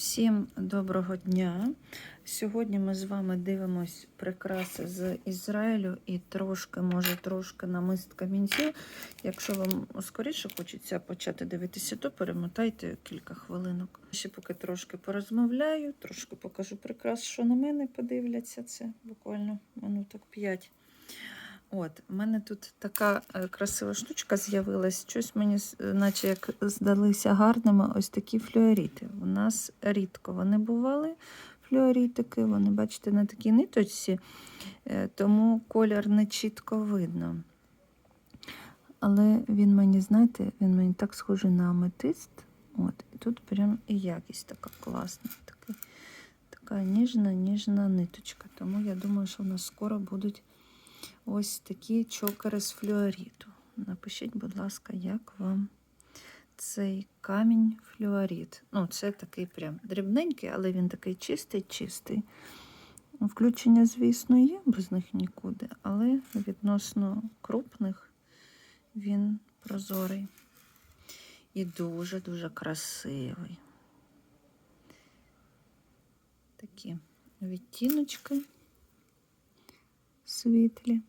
Всім доброго дня! Сьогодні ми з вами дивимось прикраси з Ізраїлю і трошки, може, трошки намист камінців. Якщо вам скоріше хочеться почати дивитися, то перемотайте кілька хвилинок. Ще поки трошки порозмовляю, трошки покажу прикрас, що на мене подивляться. Це буквально минуток 5. От, у мене тут така е, красива штучка з'явилась. Щось мені, е, наче як здалися гарними ось такі флюоріти. У нас рідко вони бували, флюорітики. Вони, бачите, на такій ниточці, е, тому колір не чітко видно. Але він мені, знаєте, він мені так схожий на аметист. От, і тут прям і якість така класна. Такий, така ніжна, ніжна ниточка. Тому я думаю, що в нас скоро будуть ось такі чокери з флюоріту. Напишіть, будь ласка, як вам цей камінь флюорит. Ну, це такий прям дрібненький, але він такий чистий, чистий. Включення, звісно, є, без них нікуди, але відносно крупних він прозорий і дуже-дуже красивий. Такі відтіночки світлі.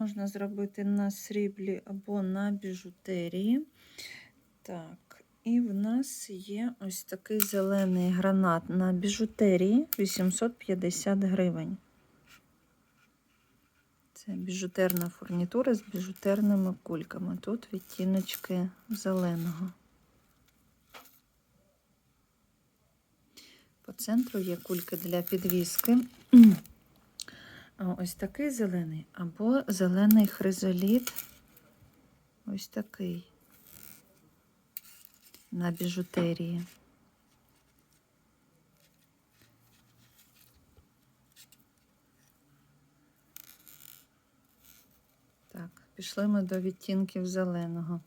Можна зробити на сріблі або на біжутерії. Так, і в нас є ось такий зелений гранат на біжутерії 850 гривень. Це біжутерна фурнітура з біжутерними кульками. Тут відтіночки зеленого. По центру є кульки для підвіски. Ось такий зелений, або зелений хризоліт. Ось такий на біжутерії. Так, пішли ми до відтінків зеленого.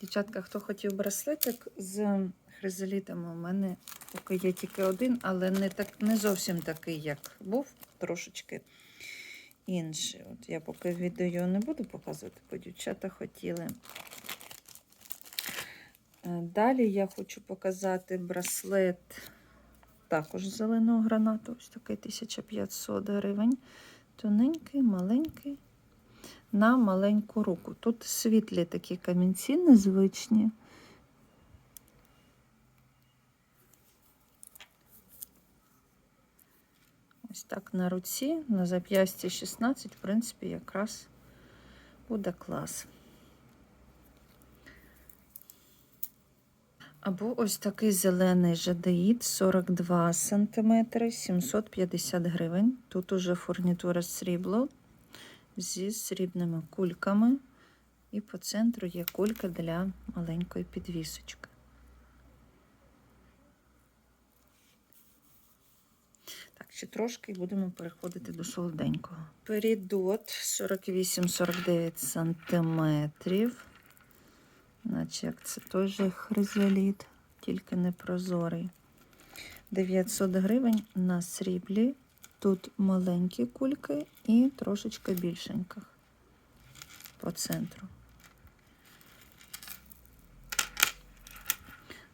Дівчатка, хто хотів браслетик з хризолітами, у мене поки є тільки один, але не, так, не зовсім такий, як був, трошечки інший. От я поки відео не буду показувати, бо дівчата хотіли. Е, Далі я хочу показати браслет також зеленого гранату. Ось такий 1500 гривень. Тоненький, маленький, на маленьку руку. Тут світлі такі камінці незвичні. Ось так на руці, на зап'ясті 16, в принципі, якраз буде клас. Або ось такий зелений жадеїд 42 см, 750 гривень. Тут уже фурнітура срібло зі срібними кульками. І по центру є кулька для маленької підвісочки. Так, ще трошки будемо переходити до солоденького. Перідот 48-49 сантиметрів. Наче як це той же хризоліт, тільки не прозорий. 900 гривень на сріблі. Тут маленькі кульки і трошечки більшеньких по центру.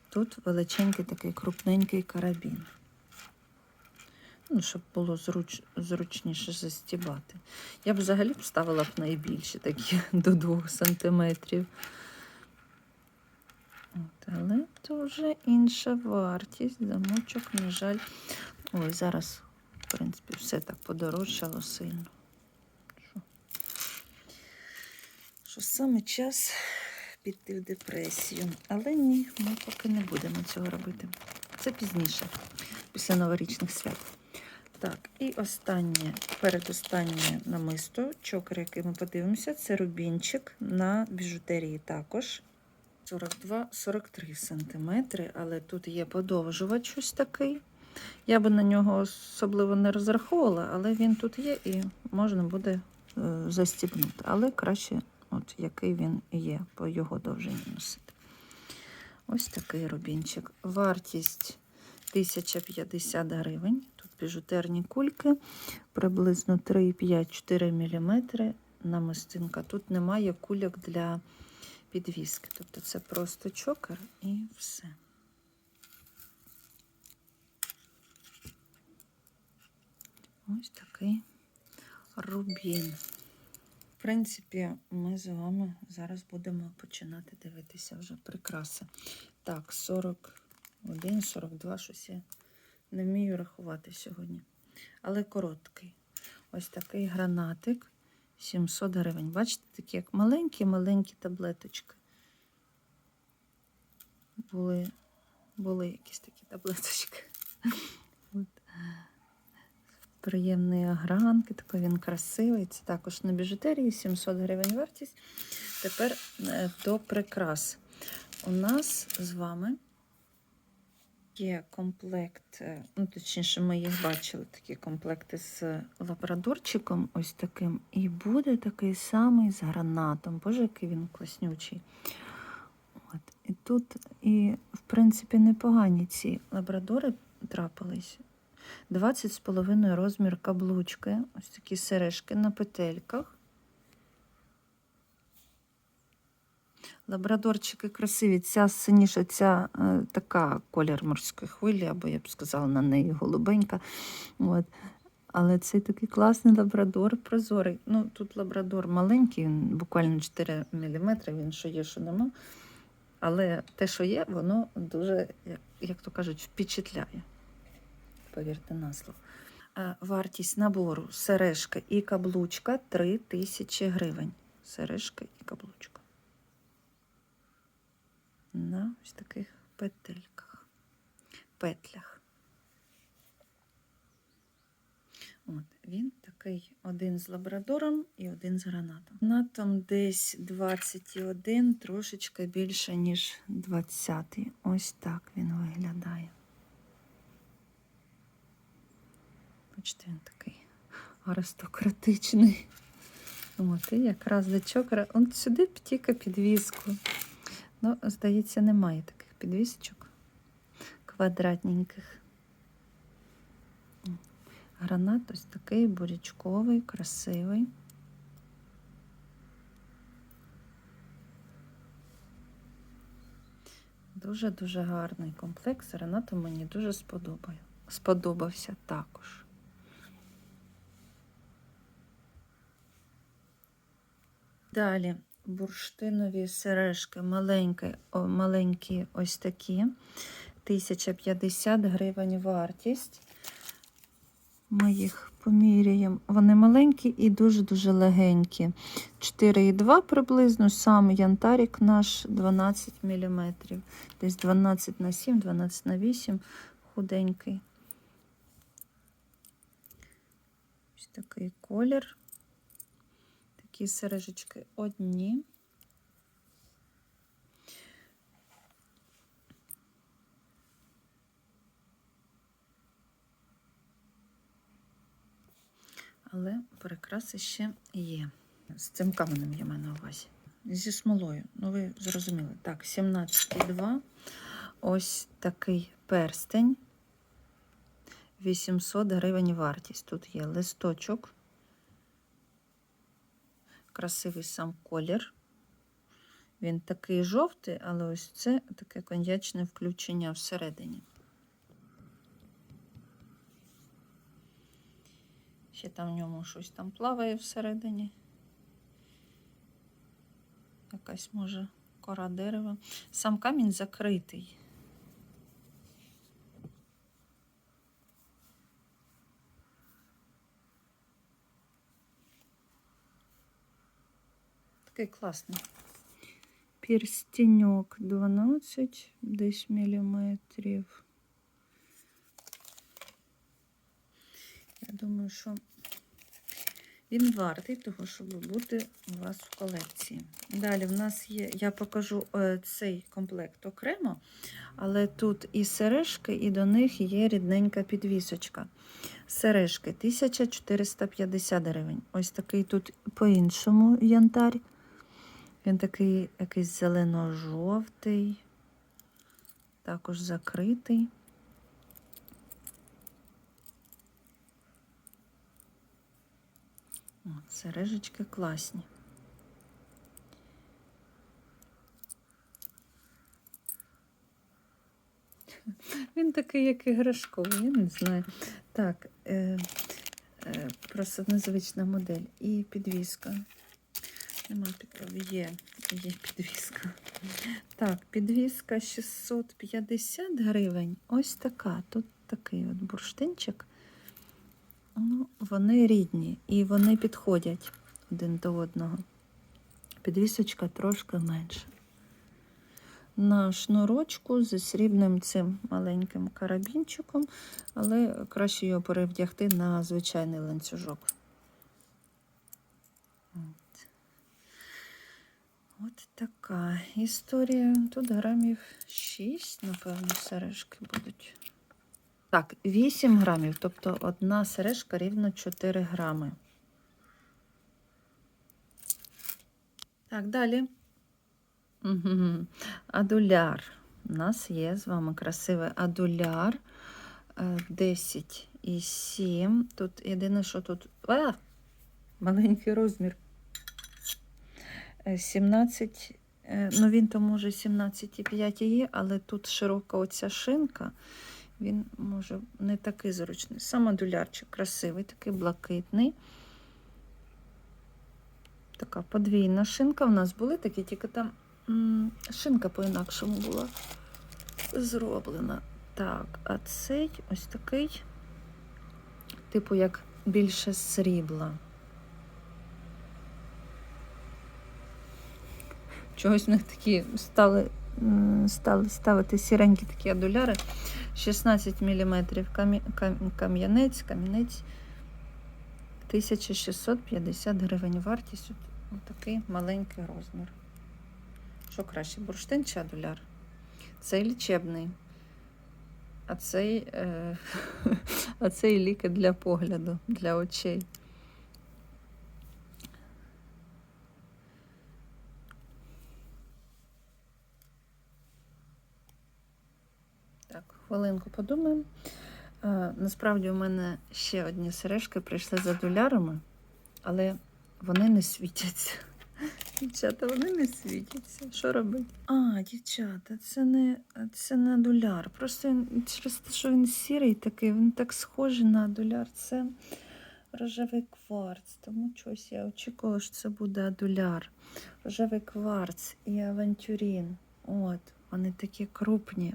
Тут величенький такий крупненький карабін. Ну, щоб було зруч, зручніше застібати. Я б взагалі б ставила б найбільші такі до 2 сантиметрів. От, але це вже інша вартість. Замочок, на жаль. Ой, зараз, в принципі, все так подорожчало сильно. Що, що саме час піти в депресію. Але ні, ми поки не будемо цього робити. Це пізніше, після новорічних свят. Так, і останнє, передостаннє намисто, чокер, який ми подивимося, це рубінчик на біжутерії також. 42-43 см, але тут є подовжувач ось такий. Я би на нього особливо не розраховувала, але він тут є і можна буде е, застібнути. Але краще, от який він є, по його довжині носити. Ось такий рубінчик. Вартість 1050 гривень. Біжутерні кульки, приблизно 3,5-4 мм намистинка. Тут немає кульок для підвіски. Тобто це просто чокер і все. Ось такий рубін. В принципі, ми з вами зараз будемо починати дивитися вже прикраси. Так, 41, 42, щось я не вмію рахувати сьогодні. Але короткий. Ось такий гранатик. 700 гривень. Бачите, такі як маленькі-маленькі таблеточки. Були, були якісь такі таблеточки. Приємний огранки, такий він красивий. Це також на біжутерії, 700 гривень вартість. Тепер е, до прикрас. У нас з вами є комплект, е, ну, точніше, ми їх бачили, такі комплекти з лабрадорчиком, ось таким. І буде такий самий з гранатом. Боже, який він класнючий. От. І тут, і, в принципі, непогані ці лабрадори трапились. 20,5 розмір каблучки. Ось такі сережки на петельках. Лабрадорчики красиві. Ця синіша, ця е, така колір морської хвилі, або я б сказала на неї голубенька. От. Але цей такий класний лабрадор, прозорий. Ну, тут лабрадор маленький, він буквально 4 мм, він що є, що нема. Але те, що є, воно дуже, як, як то кажуть, впечатляє. Повірте на слово. Е, Вартість набору сережка і каблучка 3 тисячі гривень. Сережка і каблучка. На ось таких петельках, петлях. От, він такий один з лабрадором і один з гранатом. Гранатом десь 21, трошечки більше, ніж 20. Ось так він виглядає. Бачите, він такий аристократичний. От, і якраз до чокера. Он сюди тільки підвіску. Ну, здається, немає таких підвісочок квадратненьких. Гранат ось такий бурячковий, красивий. Дуже-дуже гарний комплект. З гранатом мені дуже сподобає. сподобався також. Далі бурштинові сережки маленькі, о, маленькі ось такі. 1050 гривень вартість. Ми їх поміряємо. Вони маленькі і дуже-дуже легенькі. 4,2 приблизно, сам янтарик наш 12 мм. Десь 12 на 7, 12 на 8, худенький. Ось такий колір. Такі сережечки одні. Але прикраси ще є. З цим каменем я маю на увазі. Зі смолою. Ну, ви зрозуміли. Так, 17,2. Ось такий перстень. 800 гривень вартість. Тут є листочок. Красивий сам колір. Він такий жовтий, але ось це таке коньячне включення всередині. Ще там в ньому щось там плаває всередині. Якась може кора дерева. Сам камінь закритий. Такий класний. Перстеньок 12 десь міліметрів. Я думаю, що він вартий того, щоб бути у вас в колекції. Далі в нас є, я покажу е, цей комплект окремо, але тут і сережки, і до них є рідненька підвісочка. Сережки 1450 гривень. Ось такий тут по-іншому янтарь. Він такий якийсь зелено-жовтий, також закритий. От, сережечки класні. Він такий, як іграшковий, я не знаю. Так, е, е, просто незвична модель і підвіска. Нема під... Є, є підвіска. Так, підвіска 650 гривень. Ось така. Тут такий от бурштинчик. Ну, вони рідні і вони підходять один до одного. Підвісочка трошки менша. На шнурочку зі срібним цим маленьким карабінчиком, але краще його перевдягти на звичайний ланцюжок. От така історія. Тут грамів 6, напевно, сережки будуть. Так, 8 грамів, тобто одна сережка рівно 4 грами. Так, далі. Адуляр. У нас є з вами красивий адуляр. Е, 10 і 7. Тут єдине, що тут. А! Маленький розмір. Е, 17. е, Ну, він то може 17,5 є, але тут широка оця шинка. Він може не такий зручний. Сам адулярчик красивий, такий блакитний. Така подвійна шинка. У нас були такі, тільки там шинка по-інакшому була зроблена. Так, а цей ось такий, типу, як більше срібла. Чогось в них такі стали, стали ставити сіренькі такі адуляри. 16 мм кам'янець, камінець 1650 гривень вартість. От такий маленький розмір. Що краще, бурштин чи адуляр? Цей лічебний, а цей, е, а цей ліки для погляду, для очей. Так, хвилинку подумаємо. Е, насправді у мене ще одні сережки прийшли за долярами, але вони не світяться. Дівчата, вони не світяться. Що робити? А, дівчата, це не, це не доляр. Просто він, через те, що він сірий такий, він так схожий на доляр. Це рожевий кварц. Тому щось я очікувала, що це буде адуляр. Рожевий кварц і авантюрін. От, вони такі крупні.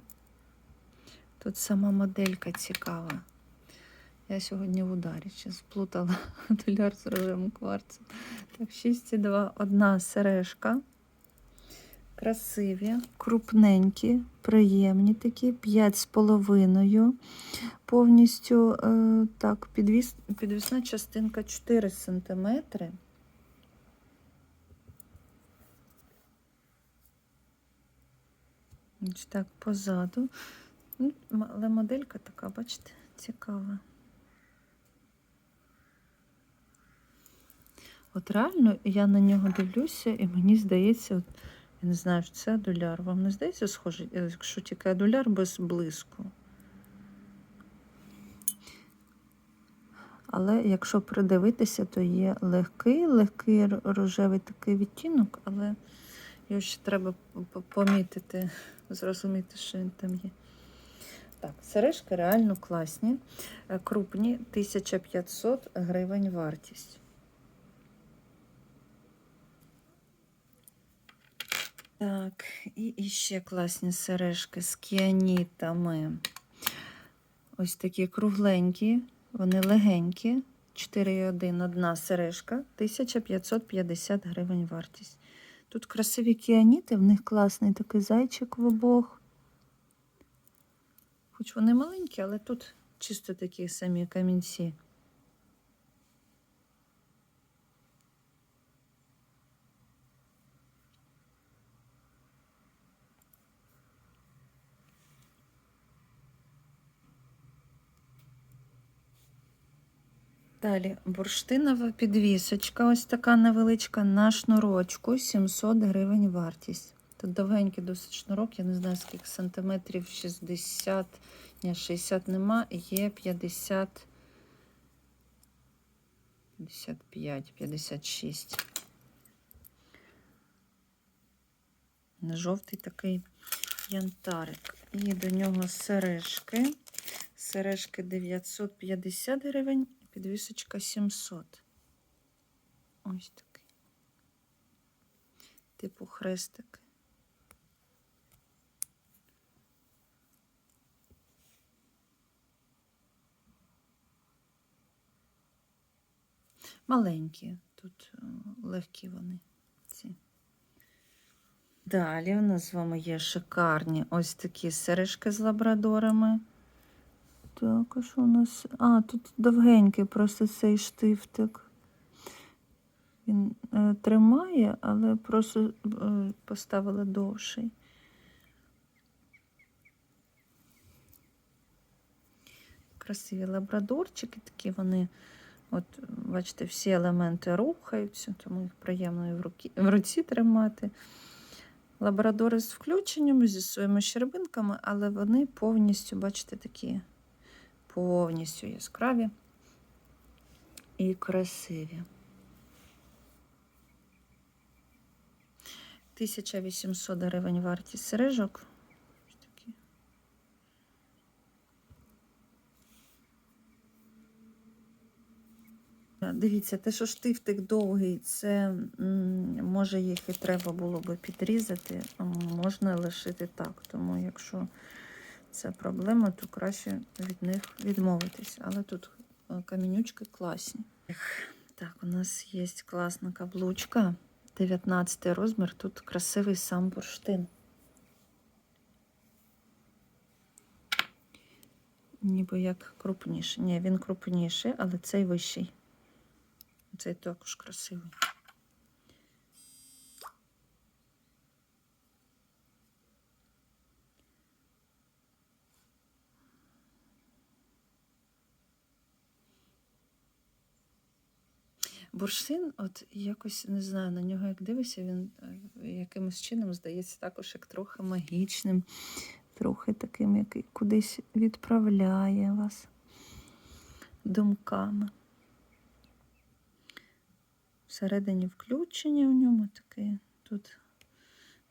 Тут сама моделька цікава. Я сьогодні в ударі ще сплутала доляр з рожевим кварцем. Так, 6,2. Одна сережка. Красиві, крупненькі, приємні такі, 5,5. Повністю е, так, підвіс, підвісна частинка 4 см. Так позаду. Ну, Але моделька така, бачите, цікава. От реально я на нього дивлюся, і мені здається, от, я не знаю, що це адуляр. Вам не здається схожий, Е, якщо тільки адуляр без блиску. Але якщо придивитися, то є легкий, легкий рожевий такий відтінок, але його ще треба помітити, зрозуміти, що він там є. Так, сережки реально класні, е, крупні, 1500 гривень вартість. Так, і, і ще класні сережки з кіанітами. Ось такі кругленькі, вони легенькі. 4,1 одна сережка, 1550 гривень вартість. Тут красиві кіаніти, в них класний такий зайчик в обох. Хоч вони маленькі, але тут чисто такі самі камінці. Далі бурштинова підвісочка, ось така невеличка на шнурочку, 700 гривень вартість. Тут довгенький досить шнурок, я не знаю скільки сантиметрів, 60, ні, 60 нема, є 50, 55, 56. Жовтий такий янтарик. І до нього сережки. Сережки 950 гривень, підвісочка 700. Ось такий. Типу хрестик. Маленькі, тут е, легкі вони. Ці. Далі у нас з вами є шикарні ось такі сережки з лабрадорами. Так, а що у нас? А, тут довгенький просто цей штифтик. Він е, тримає, але просто е, поставили довший. Красиві лабрадорчики такі вони. От, бачите, всі елементи рухаються, тому їх приємно і в, руки, в руці тримати. Лабрадори з включеннями, зі своїми щербинками, але вони повністю, бачите, такі повністю яскраві і красиві. 1800 гривень вартість сережок. Дивіться, те, що штифтик довгий, це може їх і треба було би підрізати, а можна лишити так. Тому якщо це проблема, то краще від них відмовитись. Але тут е, камінючки класні. Так, у нас є класна каблучка. 19 розмір. Тут красивий сам бурштин. Ніби як крупніший. Ні, він крупніший, але цей вищий. Цей також красивий. Бурштин, от якось не знаю, на нього як дивишся, він е, якимось чином здається також як трохи магічним, трохи таким, який кудись відправляє вас думками. Всередині включення в ньому такий. Тут,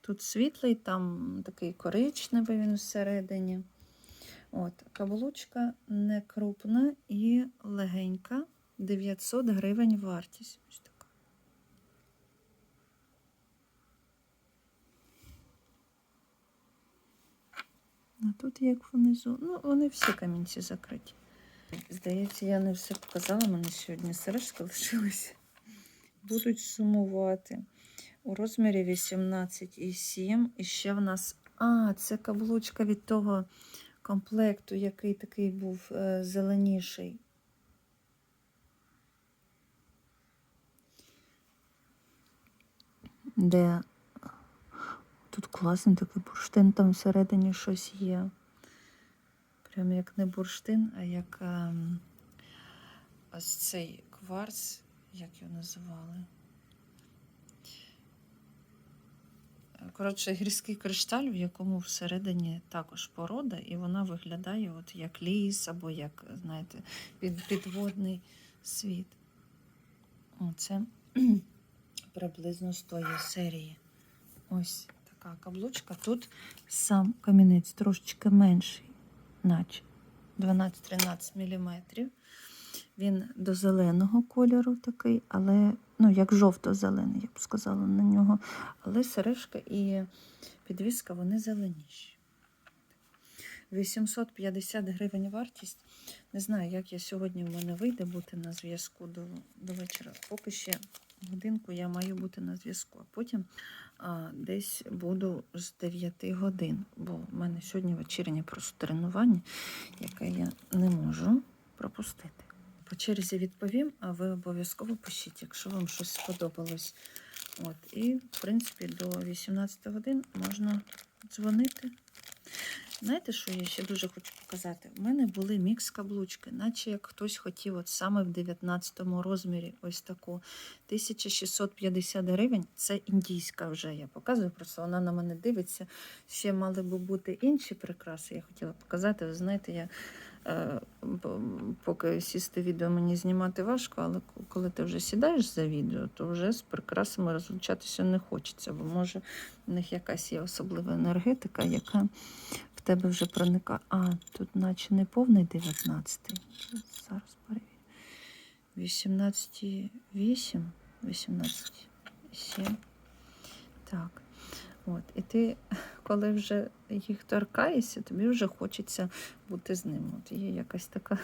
тут світлий, там такий коричневий він всередині. От, каблучка не крупна і легенька. 900 гривень вартість. Ось така. А тут як внизу. Ну, вони всі камінці закриті. Здається, я не все показала, У мене сьогодні сережки лишилися. Будуть сумувати. У розмірі 18,7. І ще в нас. А, це каблучка від того комплекту, який такий був е, зеленіший. де тут класний такий бурштин, там всередині щось є. Прям як не бурштин, а як ем, ось цей кварц, як його називали. Коротше, гірський кришталь, в якому всередині також порода, і вона виглядає от як ліс або як, знаєте, під, підводний світ. Оце приблизно з тої серії. Ось така каблучка. Тут сам камінець трошечки менший, наче 12-13 мм. Він до зеленого кольору такий, але, ну, як жовто-зелений, я б сказала на нього. Але сережка і підвіска вони зеленіші. 850 гривень вартість. Не знаю, як я сьогодні в мене вийде бути на зв'язку до, до вечора. Поки ще годинку я маю бути на зв'язку, а потім а, десь буду з 9 годин, бо в мене сьогодні вечірнє просто тренування, яке я не можу пропустити. По черзі відповім, а ви обов'язково пишіть, якщо вам щось сподобалось. От, І, в принципі, до 18 годин можна дзвонити. Знаєте, що я ще дуже хочу показати? У мене були мікс каблучки, наче як хтось хотів, от саме в 19 розмірі, ось таку 1650 гривень. Це індійська вже я показую, просто вона на мене дивиться. Ще мали би бути інші прикраси. Я хотіла показати. Ви знаєте, я поки сісти відео мені знімати важко, але коли ти вже сідаєш за відео, то вже з прикрасами розлучатися не хочеться, бо може в них якась є особлива енергетика, яка в тебе вже проникає. А, тут наче не повний 19. -й. Зараз перевірю. 18,8, 18,7. Так. От. І ти, коли вже їх торкаєшся, тобі вже хочеться бути з ним. От є якась така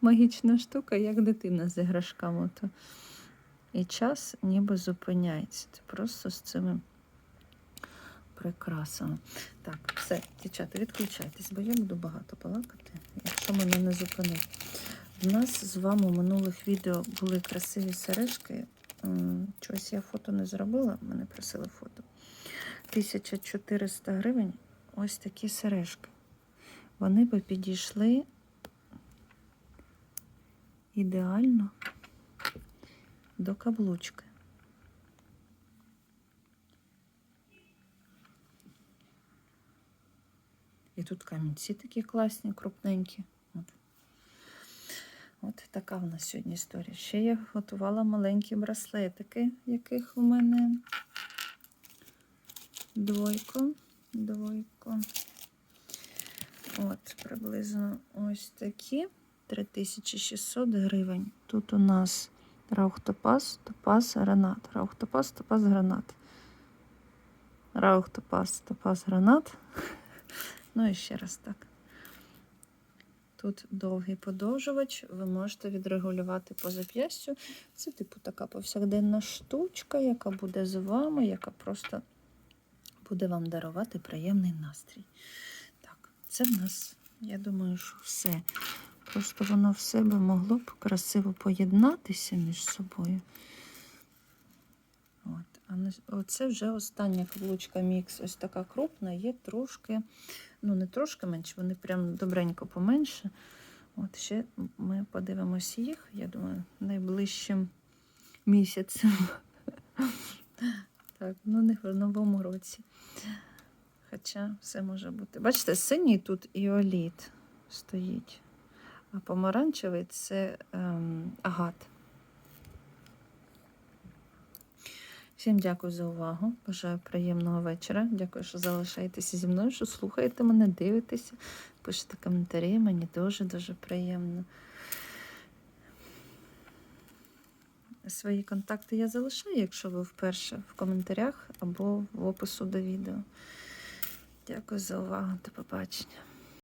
магічна штука, як дитина з іграшками. То і час ніби зупиняється. Ти просто з цими прикрасами. Так, все, дівчата, відключайтесь, бо я буду багато балакати, якщо мене не зупинить. У нас з вами у минулих відео були красиві сережки. Чогось я фото не зробила, мене просили фото. 1400 гривень ось такі сережки. Вони би підійшли ідеально до каблучки. І тут камінці такі класні, крупненькі. От. Така в нас сьогодні історія. Ще я готувала маленькі браслетики, яких у мене двойко. Двойко. От, приблизно ось такі. 3600 гривень. Тут у нас раух топаз, топаз, гранат. Раух топаз, топаз, гранат. Раух топаз, топаз, гранат. Ну і ще раз так. Тут довгий подовжувач, ви можете відрегулювати по зап'ястю. Це, типу, така повсякденна штучка, яка буде з вами, яка просто буде вам дарувати приємний настрій. Так, це в нас, я думаю, що все. Просто воно все би могло б красиво поєднатися між собою. От. А оце вже остання каблучка мікс. Ось така крупна, є трошки, ну не трошки менше, вони прям добренько поменше. От ще ми подивимось їх, я думаю, найближчим місяцем. Так, ну не в новому році. Хоча все може бути. Бачите, синій тут іоліт стоїть, а помаранчевий це ем, агат. Всім дякую за увагу. Бажаю приємного вечора. Дякую, що залишаєтеся зі мною, що слухаєте мене, дивитеся, пишете коментарі. Мені дуже-дуже приємно. Свої контакти я залишаю, якщо ви вперше в коментарях або в опису до відео. Дякую за увагу. До побачення.